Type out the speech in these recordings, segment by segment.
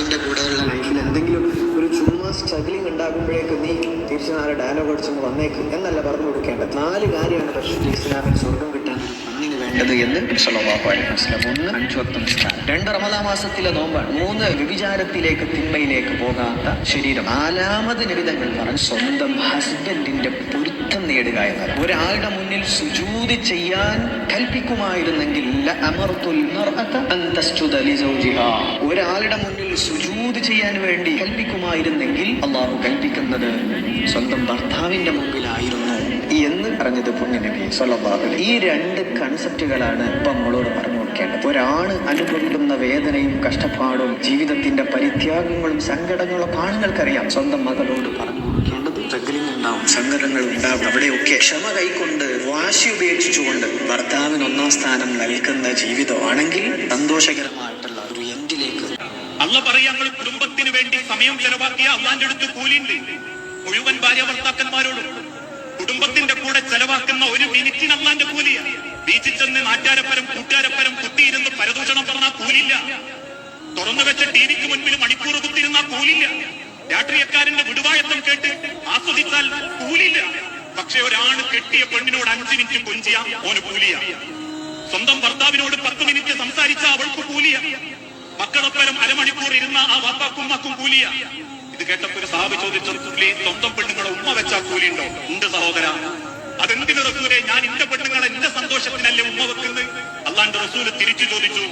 ഭർത്താവിന്റെ കൂടെയുള്ള ലൈഫിൽ എന്തെങ്കിലും ഒരു ചുമ്മാ സ്ട്രഗ്ലിംഗ് ഉണ്ടാകുമ്പോഴേക്ക് നീ തിരിച്ചു നാല് ഡയലോഗ് അടിച്ചൊന്ന് വന്നേക്ക് എന്നല്ല പറഞ്ഞു കൊടുക്കേണ്ടത്. നാല് കാര്യമാണ് ഇസ്ലാമിൽ സ്വർഗം കിട്ടാൻ എന്ന് മാസത്തിലെ നോമ്പാണ് മൂന്ന് വ്യഭിചാരത്തിലേക്ക് തിന്മയിലേക്ക് പോകാത്ത ശരീരം. നാലാമത് നിബിധങ്ങൾ പറഞ്ഞു സ്വന്തം ഹസ്ബൻഡിന്റെ പൊരുത്തം നേടുക എന്നത് ഒരാളുടെ മുന്നിൽ സുജൂതി ചെയ്യാൻ കൽപ്പിക്കുമായിരുന്നെങ്കിൽ. ഒരാളുടെ മുന്നിൽ സുജൂത് ചെയ്യാൻ വേണ്ടി കൽപ്പിക്കുമായിരുന്നെങ്കിൽ അള്ളാഹു കൽപ്പിക്കുന്നത് സ്വന്തം ഭർത്താവിന്റെ മുമ്പിലായിരുന്നു എന്ന് പറഞ്ഞത് പുണ്യനബി അലൈഹി ഈ രണ്ട് കൺസെപ്റ്റുകളാണ് ഇപ്പൊ നമ്മളോട് പറഞ്ഞു കൊടുക്കേണ്ടത്. ഒരാൾ അനുഭവിക്കുന്ന വേദനയും കഷ്ടപ്പാടും ജീവിതത്തിന്റെ പരിത്യാഗങ്ങളും സങ്കടങ്ങളും ആണുങ്ങൾക്കറിയാം. സ്വന്തം മകളോട് പറഞ്ഞു കൊടുക്കേണ്ടത് സങ്കടങ്ങൾ ഉണ്ടാവും. അവിടെയൊക്കെ ക്ഷമ കൈക്കൊണ്ട് വാശി ഉപേക്ഷിച്ചുകൊണ്ട് ഭർത്താവിന് ഒന്നാം സ്ഥാനം നൽകുന്ന ജീവിതമാണെങ്കിൽ സന്തോഷകരമായിട്ടുള്ള ഒരു എൻഡിലേക്ക് അല്ല പറയാ ഞങ്ങൾ കുടുംബത്തിന് വേണ്ടി സമയം ചെലവാക്കിയ അള്ളാന്റെ അടുത്ത് കൂലിണ്ട് മുഴുവൻ ഭാര്യ ഭർത്താക്കന്മാരോടും. കുടുംബത്തിന്റെ കൂടെ ചെലവാക്കുന്ന ഒരു മിനിറ്റിന് അള്ളാന്റെ കൂലിയ. ബീച്ചിൽ ചെന്ന് നാട്ടുകാരപ്പരം കൂട്ടുകാരപ്പരം കുത്തിയിരുന്ന് പരദൂഷണം പറഞ്ഞാൽ കൂലില്ല. തുറന്നു വെച്ച ടി വിക്ക് മുൻപിൽ മണിക്കൂർ കുത്തിയിരുന്ന കൂലില്ല. രാഷ്ട്രീയക്കാരന്റെ വിടുവായത്വം കേട്ട് ആസ്വദിച്ചാൽ കൂലില്ല പക്ഷെ ഒരാണ് കെട്ടിയ പെണ്ണിനോട് അഞ്ചു മിനിറ്റ് കൊഞ്ചിയ ഓന് കൂലിയ. സ്വന്തം ഭർത്താവിനോട് പത്ത് മിനിറ്റ് സംസാരിച്ച അവൾക്ക് കൂലിയ. മക്കളൊപ്പരം അരമണിക്കൂർ ഇരുന്ന ആ വാപ്പാക്കും മക്കും കൂലിയ. ഇത് കേട്ടപ്പോ ഒരു സാബ് ചോദിച്ചു "കൂലി സ്വന്തം പെണ്ണുങ്ങളെ ഉമ്മ വെച്ചാ കൂലിയുണ്ടോ? ഉണ്ട് സഹോദര. അതെന്തിന് റസൂലെ? ഞാൻ എന്റെ പെണ്ണുങ്ങളെ എന്റെ സന്തോഷത്തിനല്ലേ ഉമ്മ വെക്കുന്നത്? അള്ളാന്റെ റസൂൽ തിരിച്ചു ചോദിച്ചു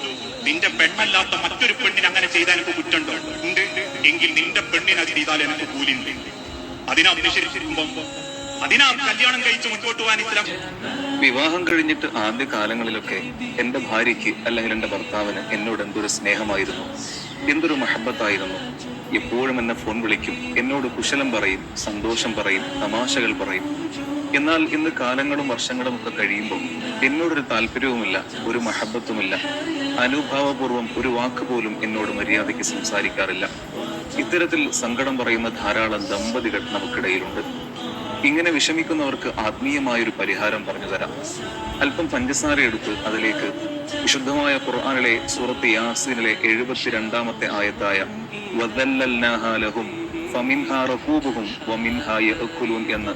നിന്റെ പെണ്ണല്ലാത്ത മറ്റൊരു പെണ്ണിന് അങ്ങനെ ചെയ്താൽ കുറ്റുണ്ടോ ഉണ്ട്. എങ്കിൽ നിന്റെ പെണ്ണിനെ ചെയ്താൽ എനിക്ക് കൂലിണ്ട്. അതിനാ അനുസരിച്ചിരിക്കുമ്പോ അതിനാ കല്യാണം കഴിച്ച് മുന്നോട്ട് പോകാൻ ഇത്തരം വിവാഹം കഴിഞ്ഞിട്ട് ആദ്യ കാലങ്ങളിലൊക്കെ എന്റെ ഭാര്യയ്ക്ക് അല്ലെങ്കിൽ എന്റെ ഭർത്താവിന് എന്നോട് എന്തൊരു സ്നേഹമായിരുന്നു. എന്തൊരു മഹബത്തായിരുന്നു. എപ്പോഴും എന്നെ ഫോൺ വിളിക്കും. എന്നോട് കുശലം പറയും സന്തോഷം പറയും തമാശകൾ പറയും. എന്നാൽ ഇന്ന് കാലങ്ങളും വർഷങ്ങളും ഒക്കെ കഴിയുമ്പോൾ എന്നോടൊരു താല്പര്യവുമില്ല ഒരു മഹബത്തുമില്ല. അനുഭാവപൂർവം ഒരു വാക്ക് പോലും എന്നോട് മര്യാദയ്ക്ക് സംസാരിക്കാറില്ല. ഇത്തരത്തിൽ സങ്കടം പറയുന്ന ധാരാളം ദമ്പതികൾ നമുക്കിടയിലുണ്ട്. ഇങ്ങനെ വിഷമിക്കുന്നവർക്ക് ആത്മീയമായൊരു പരിഹാരം പറഞ്ഞു തരാം. അല്പം പഞ്ചസാര എടുത്ത് അതിലേക്ക് വിശുദ്ധമായ ഖുർആനിലെ സൂറത്ത് യാസിനിലെ എഴുപത്തിരണ്ടാമത്തെ ആയത്തായ വദല്ലൽനാഹാ ലഹും ഫമിൻഹാ റകൂബുഹും വമിൻഹാ യഅക്കുലൂൻ എന്ന്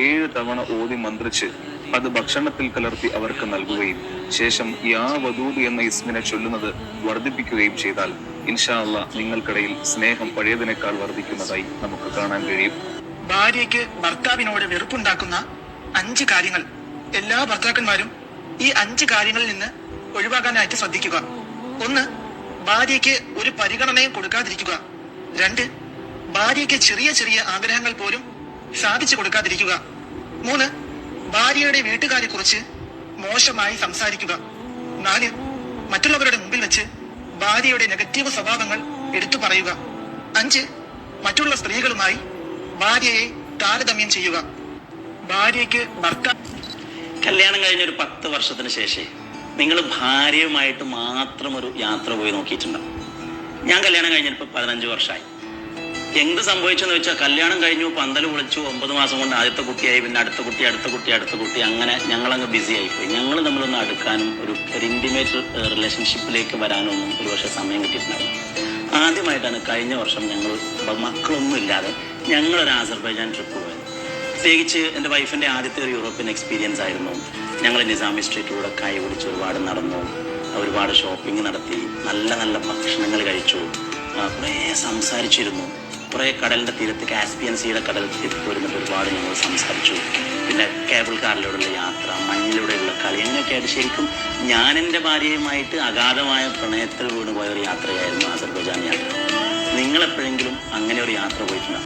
ഏഴ് തവണ ഓതി മന്ത്രിച്ച് അത് ഭക്ഷണത്തിൽ കലർത്തി അവർക്ക് നൽകുകയും ശേഷം യാ വദൂദ് എന്ന ഇസ്മിനെ ചൊല്ലുന്നത് വർദ്ധിപ്പിക്കുകയും ചെയ്താൽ ഇൻഷാ അള്ളാ നിങ്ങൾക്കിടയിൽ സ്നേഹം പഴയതിനേക്കാൾ വർദ്ധിക്കുന്നതായി നമുക്ക് കാണാൻ കഴിയും. ഭാര്യയ്ക്ക് ഭർത്താവിനോട് വെറുപ്പുണ്ടാക്കുന്ന അഞ്ച് കാര്യങ്ങൾ. എല്ലാ ഭർത്താക്കന്മാരും ഈ അഞ്ച് കാര്യങ്ങളിൽ നിന്ന് ഒഴിവാക്കാനായിട്ട് ശ്രദ്ധിക്കുക. ഒന്ന് ഭാര്യയ്ക്ക് ഒരു പരിഗണനയും കൊടുക്കാതിരിക്കുക. രണ്ട് ഭാര്യയ്ക്ക് ചെറിയ ചെറിയ ആഗ്രഹങ്ങൾ പോലും സാധിച്ചു കൊടുക്കാതിരിക്കുക. മൂന്ന് ഭാര്യയുടെ വീട്ടുകാരെ കുറിച്ച് മോശമായി സംസാരിക്കുക. നാല് മറ്റുള്ളവരുടെ മുമ്പിൽ വെച്ച് ഭാര്യയുടെ നെഗറ്റീവ് സ്വഭാവങ്ങൾ എടുത്തു പറയുക. അഞ്ച് മറ്റുള്ള സ്ത്രീകളുമായി ഭാര്യയെ താരതമ്യം ചെയ്യുക. ഭാര്യയ്ക്ക് ഭർത്താവ് കല്യാണം കഴിഞ്ഞ ഒരു പത്ത് വർഷത്തിന് ശേഷം നിങ്ങൾ ഭാര്യയുമായിട്ട് മാത്രം ഒരു യാത്ര പോയി നോക്കിയിട്ടുണ്ടാവും ഞാൻ കല്യാണം കഴിഞ്ഞപ്പോൾ പതിനഞ്ച് വർഷമായി എന്ത് സംഭവിച്ചെന്ന് വെച്ചാൽ കല്യാണം കഴിഞ്ഞു പന്തൽ വിളിച്ചു ഒമ്പത് മാസം കൊണ്ട് ആദ്യത്തെ കുട്ടിയായി പിന്നെ അടുത്ത കുട്ടി അടുത്ത കുട്ടി അടുത്ത കുട്ടി അങ്ങനെ ഞങ്ങളങ്ങ് ബിസി ആയിപ്പോയി. ഞങ്ങൾ തമ്മിലൊന്ന് അടുക്കാനും ഒരു ഇന്റിമേറ്റ് റിലേഷൻഷിപ്പിലേക്ക് വരാനും ഒന്നും ഒരു പക്ഷേ സമയം കിട്ടിയിട്ടുണ്ടായിരുന്നു ആദ്യമായിട്ടാണ് കഴിഞ്ഞ വർഷം ഞങ്ങൾ മക്കളൊന്നും ഇല്ലാതെ ഞങ്ങളൊരു ആസർബൈജാൻ ട്രിപ്പ് പോയത് പ്രത്യേകിച്ച് എന്റെ വൈഫിന്റെ ആദ്യത്തെ ഒരു യൂറോപ്യൻ എക്സ്പീരിയൻസ് ആയിരുന്നു. ഞങ്ങൾ നിസാമി സ്ട്രീറ്റിലൂടെ കൈ പിടിച്ച് ഒരുപാട് നടന്നു. ഒരുപാട് ഷോപ്പിംഗ് നടത്തി. നല്ല നല്ല ഭക്ഷണങ്ങൾ കഴിച്ചു. കുറേ സംസാരിച്ചിരുന്നു. കുറേ കടലിന്റെ തീരത്ത് കാസ്പിയൻ സീയുടെ കടൽ തീരത്ത് വരുന്നിട്ട് ഒരുപാട് ഞങ്ങൾ സംസാരിച്ചു. പിന്നെ കേബിൾ കാറിലൂടെയുള്ള യാത്ര മഞ്ഞിലൂടെയുള്ള കളി എന്നൊക്കെ ആയിട്ട് ശരിക്കും ഞാൻ എന്റെ ഭാര്യയുമായിട്ട് അഗാധമായ പ്രണയത്തിൽ വീണുപോയ ഒരു യാത്രയായിരുന്നു ആസർബൈജാൻ യാത്ര. നിങ്ങളെപ്പോഴെങ്കിലും അങ്ങനെ ഒരു യാത്ര പോയിട്ടുണ്ടോ?